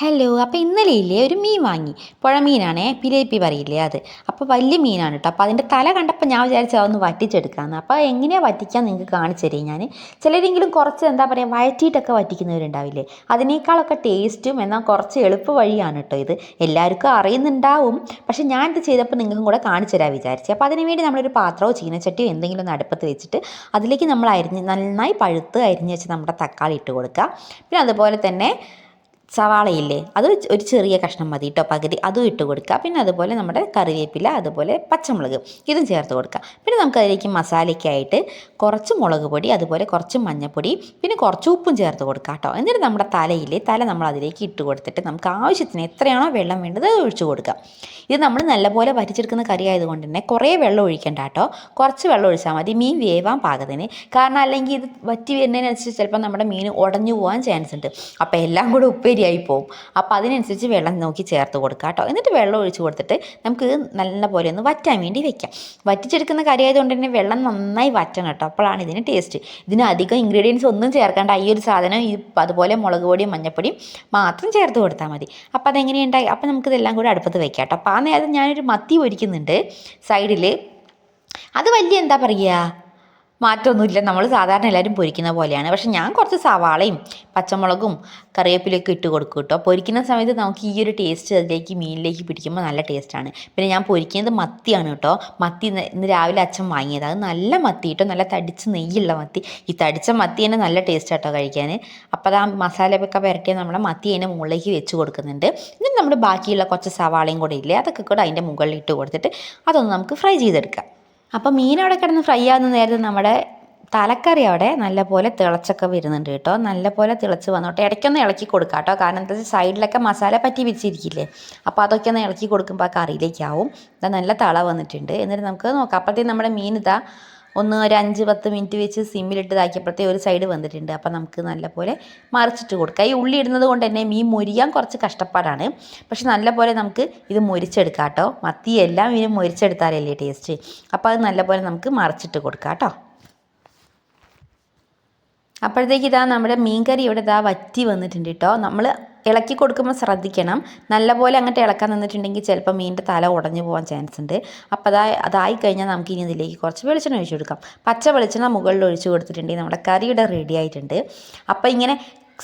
Hello അപ്പോൾ ഇന്നലെ ഇല്ലേ ഒരു മീൻ വാങ്ങി. പുഴ മീനാണേ പിലേപ്പി പറയില്ലേ അത്. അപ്പോൾ വലിയ മീനാണ് കേട്ടോ അപ്പോൾ അതിന്റെ തല കണ്ടപ്പോൾ ഞാൻ വിചാരിച്ചു അതൊന്ന് വറ്റിച്ചെടുക്കാമെന്ന് അപ്പോൾ എങ്ങനെയാണ് വറ്റിക്കാൻ നിങ്ങൾക്ക് കാണിച്ചു തരും ഞാൻ ചിലരെങ്കിലും കുറച്ച് എന്താ പറയുക വഴറ്റിയിട്ടൊക്കെ വറ്റിക്കുന്നവരുണ്ടാവില്ലേ? അതിനേക്കാളൊക്കെ ടേസ്റ്റും എന്നാൽ കുറച്ച് എളുപ്പ വഴിയാണ് കേട്ടോ ഇത്. എല്ലാവർക്കും അറിയുന്നുണ്ടാവും. പക്ഷേ ഞാൻ ഇത് ചെയ്തപ്പോൾ നിങ്ങൾക്കും കൂടെ കാണിച്ചു തരാൻ വിചാരിച്ചു. അപ്പോൾ അതിന് വേണ്ടി നമ്മളൊരു പാത്രമോ ചീനച്ചട്ടിയോ എന്തെങ്കിലും ഒന്ന് അടുപ്പത്ത് വെച്ചിട്ട് അതിലേക്ക് നമ്മൾ അരിഞ്ഞ് നന്നായി പഴുത്ത് അരിഞ്ഞ് വെച്ച് നമ്മുടെ തക്കാളി ഇട്ട് കൊടുക്കുക. പിന്നെ അതുപോലെ തന്നെ സവാളയില്ലേ? അത് ഒരു ചെറിയ കഷ്ണം മതി കേട്ടോ പകുതി അതും ഇട്ട് കൊടുക്കുക. പിന്നെ അതുപോലെ നമ്മുടെ കറിവേപ്പില അതുപോലെ പച്ചമുളക് ഇതും ചേർത്ത് കൊടുക്കുക. പിന്നെ നമുക്ക് അതിലേക്ക് മസാലയ്ക്കായിട്ട് കുറച്ച് മുളക് പൊടി അതുപോലെ കുറച്ച് മഞ്ഞൾപ്പൊടി പിന്നെ കുറച്ച് ഉപ്പും ചേർത്ത് കൊടുക്കുക കേട്ടോ എന്നിട്ട് നമ്മുടെ തലയില്ലേ തല നമ്മൾ അതിലേക്ക് ഇട്ട് കൊടുത്തിട്ട് നമുക്ക് ആവശ്യത്തിന് എത്രയാണോ വെള്ളം വേണ്ടത് ഒഴിച്ചു കൊടുക്കുക. ഇത് നമ്മൾ നല്ലപോലെ വരിച്ചെടുക്കുന്ന കറി ആയതുകൊണ്ട് തന്നെ കുറേ വെള്ളം ഒഴിക്കേണ്ട കേട്ടോ കുറച്ച് വെള്ളം ഒഴിച്ചാൽ മതി. മീൻ വേവാൻ പാകത്തിന്. കാരണം അല്ലെങ്കിൽ ഇത് വറ്റി വരുന്നതിനനുസരിച്ച് ചിലപ്പോൾ നമ്മുടെ മീൻ ഉടഞ്ഞു പോകാൻ ചാൻസ് ഉണ്ട്. അപ്പോൾ എല്ലാം കൂടെ ഉപ്പേരി ആയി പോവും അപ്പോൾ അതിനനുസരിച്ച് വെള്ളം നോക്കി ചേർത്ത് കൊടുക്കുക കേട്ടോ എന്നിട്ട് വെള്ളം ഒഴിച്ച് കൊടുത്തിട്ട് നമുക്ക് നല്ല പോലെ ഒന്ന് വറ്റാൻ വേണ്ടി വെക്കാം. വറ്റിച്ചെടുക്കുന്ന കറി ആയതുകൊണ്ട് തന്നെ വെള്ളം നന്നായി വറ്റണം കേട്ടോ അപ്പോഴാണ് ഇതിന് ടേസ്റ്റ്. ഇതിന് അധികം ഇൻഗ്രീഡിയൻസ് ഒന്നും ചേർക്കേണ്ട. ഈ ഒരു സാധനം ഈ അതുപോലെ മുളക് പൊടിയും മഞ്ഞപ്പൊടിയും മാത്രം ചേർത്ത് കൊടുത്താൽ മതി. അപ്പോൾ അതെങ്ങനെയുണ്ടായി അപ്പോൾ നമുക്കിതെല്ലാം കൂടി അടുപ്പത്ത് വെക്കാം കേട്ടോ അപ്പോൾ ആ നേരം ഞാനൊരു മത്തി പൊരിക്കുന്നുണ്ട് സൈഡിൽ അത് വലിയ എന്താ പറയുക മാറ്റമൊന്നുമില്ല നമ്മൾ സാധാരണ എല്ലാവരും പൊരിക്കുന്ന പോലെയാണ്. പക്ഷെ ഞാൻ കുറച്ച് സവാളയും പച്ചമുളകും കറിവേപ്പിലൊക്കെ ഇട്ട് കൊടുക്കും കേട്ടോ. പൊരിക്കുന്ന സമയത്ത് നമുക്ക് ഈ ഒരു ടേസ്റ്റ് അതിലേക്ക് മീനിലേക്ക് പിടിക്കുമ്പോൾ നല്ല ടേസ്റ്റാണ് പിന്നെ ഞാൻ പൊരിക്കുന്നത് മത്തിയാണ് കേട്ടോ. മത്തി ഇന്ന് രാവിലെ അച്ഛൻ വാങ്ങിയത്. അത് നല്ല മത്തി കേട്ടോ. നല്ല തടിച്ച് നെയ്യുള്ള മത്തി. ഈ തടിച്ച മത്തി തന്നെ നല്ല ടേസ്റ്റ് കേട്ടോ കഴിക്കാൻ അപ്പോൾ ആ മസാലയൊക്കെ പുരട്ടിയ നമ്മുടെ മത്തി അതിന്റെ മുകളിലേക്ക് വെച്ച് കൊടുക്കുന്നുണ്ട്. ഇനി നമ്മുടെ ബാക്കിയുള്ള കുറച്ച് സവാളയും കൂടെ ഇല്ലേ അതൊക്കെ കൂടെ അതിന്റെ മുകളിൽ ഇട്ട് കൊടുത്തിട്ട് അതൊന്ന് നമുക്ക് ഫ്രൈ ചെയ്തെടുക്കാം. അപ്പോൾ മീൻ അവിടെ കിടന്ന് ഫ്രൈ ആകുന്ന നേരത്ത് നമ്മുടെ തലക്കറി അവിടെ നല്ലപോലെ തിളച്ചൊക്കെ വരുന്നുണ്ട് കേട്ടോ. നല്ലപോലെ തിളച്ച് വന്നോട്ടെ. ഇടയ്ക്കൊന്ന് ഇളക്കി കൊടുക്കുക കേട്ടോ. കാരണം എന്താ വെച്ചാൽ സൈഡിലൊക്കെ മസാല പറ്റി വെച്ചിരിക്കില്ലേ. അപ്പോൾ അതൊക്കെ ഒന്ന് ഇളക്കി കൊടുക്കുമ്പോൾ ആ കറിയിലേക്കാവും ഇതാ നല്ല തള വന്നിട്ടുണ്ട്. എന്നിട്ട് നമുക്ക് നോക്കാം. അപ്പോഴത്തേക്കും നമ്മുടെ മീൻ ഇതാ ഒന്ന് ഒരു അഞ്ച് പത്ത് മിനിറ്റ് വെച്ച് സിമ്മിലിട്ട് ഇതാക്കിയപ്പോഴത്തേ ഒരു സൈഡ് വന്നിട്ടുണ്ട്. അപ്പോൾ നമുക്ക് നല്ലപോലെ മറിച്ചിട്ട് കൊടുക്കാം. ഈ ഉള്ളി ഇടുന്നത് കൊണ്ട് തന്നെ മീൻ മൊരിയാൻ കുറച്ച് കഷ്ടപ്പാടാണ്. പക്ഷെ നല്ലപോലെ നമുക്ക് ഇത് മൊരിച്ചെടുക്കാം കേട്ടോ. മത്തി എല്ലാം മീനും മൊരിച്ചെടുത്താലല്ലേ ടേസ്റ്റ് അപ്പോൾ അത് നല്ലപോലെ നമുക്ക് മറിച്ചിട്ട് കൊടുക്കാം കേട്ടോ. അപ്പോഴത്തേക്ക് ഇതാ നമ്മുടെ മീൻകറി ഇവിടെ ഇതാ വറ്റി വന്നിട്ടുണ്ട് കേട്ടോ. നമ്മൾ ഇളക്കി കൊടുക്കുമ്പോൾ ശ്രദ്ധിക്കണം. നല്ലപോലെ അങ്ങോട്ട് ഇളക്കാൻ നിന്നിട്ടുണ്ടെങ്കിൽ ചിലപ്പോൾ മീനിന്റെ തല ഉടഞ്ഞു പോകാൻ ചാൻസ് ഉണ്ട്. അപ്പോൾ അതാ അതായി കഴിഞ്ഞാൽ നമുക്ക് ഇനി ഇതിലേക്ക് കുറച്ച് വെളിച്ചെണ്ണ ഒഴിച്ചു കൊടുക്കാം. പച്ച വെളിച്ചെണ്ണ മുകളിൽ ഒഴിച്ചു കൊടുത്തിട്ടുണ്ടെങ്കിൽ നമ്മുടെ കറിയുടെ റെഡി ആയിട്ടുണ്ട്. അപ്പോൾ ഇങ്ങനെ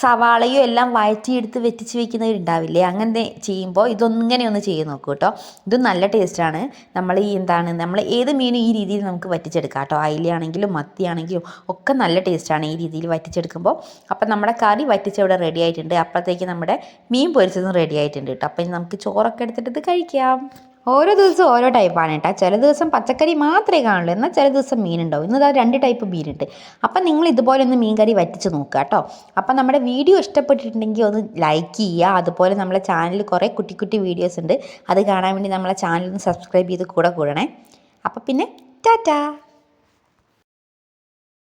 സവാളയും എല്ലാം വഴറ്റിയെടുത്ത് വെറ്റിച്ച് വെക്കുന്നവരുണ്ടാവില്ലേ? അങ്ങനെ ചെയ്യുമ്പോൾ ഇതൊന്നിങ്ങനെ ഒന്ന് ചെയ്ത് നോക്കൂ കേട്ടോ ഇതും നല്ല ടേസ്റ്റാണ് നമ്മൾ ഈ എന്താണ് നമ്മൾ ഏത് മീനും ഈ രീതിയിൽ നമുക്ക് വറ്റിച്ചെടുക്കാം കേട്ടോ അയിലയാണെങ്കിലും മത്തിയാണെങ്കിലും ഒക്കെ നല്ല ടേസ്റ്റാണ് ഈ രീതിയിൽ വറ്റിച്ചെടുക്കുമ്പോൾ അപ്പം നമ്മുടെ കറി വറ്റിച്ച് ഇവിടെ റെഡി ആയിട്ടുണ്ട്. അപ്പോഴത്തേക്ക് നമ്മുടെ മീൻ പൊരിച്ചതും റെഡി ആയിട്ടുണ്ട് കേട്ടോ അപ്പം നമുക്ക് ചോറൊക്കെ എടുത്തിട്ട് ഇത് കഴിക്കാം. ഓരോ ദിവസവും ഓരോ ടൈപ്പാണ് കേട്ടോ ചില ദിവസം പച്ചക്കറി മാത്രമേ കാണുള്ളൂ. എന്നാൽ ചില ദിവസം മീനുണ്ടാവും ഇന്ന് രണ്ട് ടൈപ്പ് മീനുണ്ട് അപ്പം നിങ്ങൾ ഇതുപോലെ ഒന്ന് മീൻ കറി വറ്റിച്ച് നോക്കുക കേട്ടോ അപ്പം നമ്മുടെ വീഡിയോ ഇഷ്ടപ്പെട്ടിട്ടുണ്ടെങ്കിൽ ഒന്ന് ലൈക്ക് ചെയ്യുക. അതുപോലെ നമ്മുടെ ചാനലിൽ കുറേ കുട്ടി കുട്ടി വീഡിയോസ് ഉണ്ട്. അത് കാണാൻ വേണ്ടി നമ്മളെ ചാനൽ ഒന്ന് സബ്സ്ക്രൈബ് ചെയ്ത് കൂടെ കൂടണേ. അപ്പം പിന്നെ ടാറ്റാ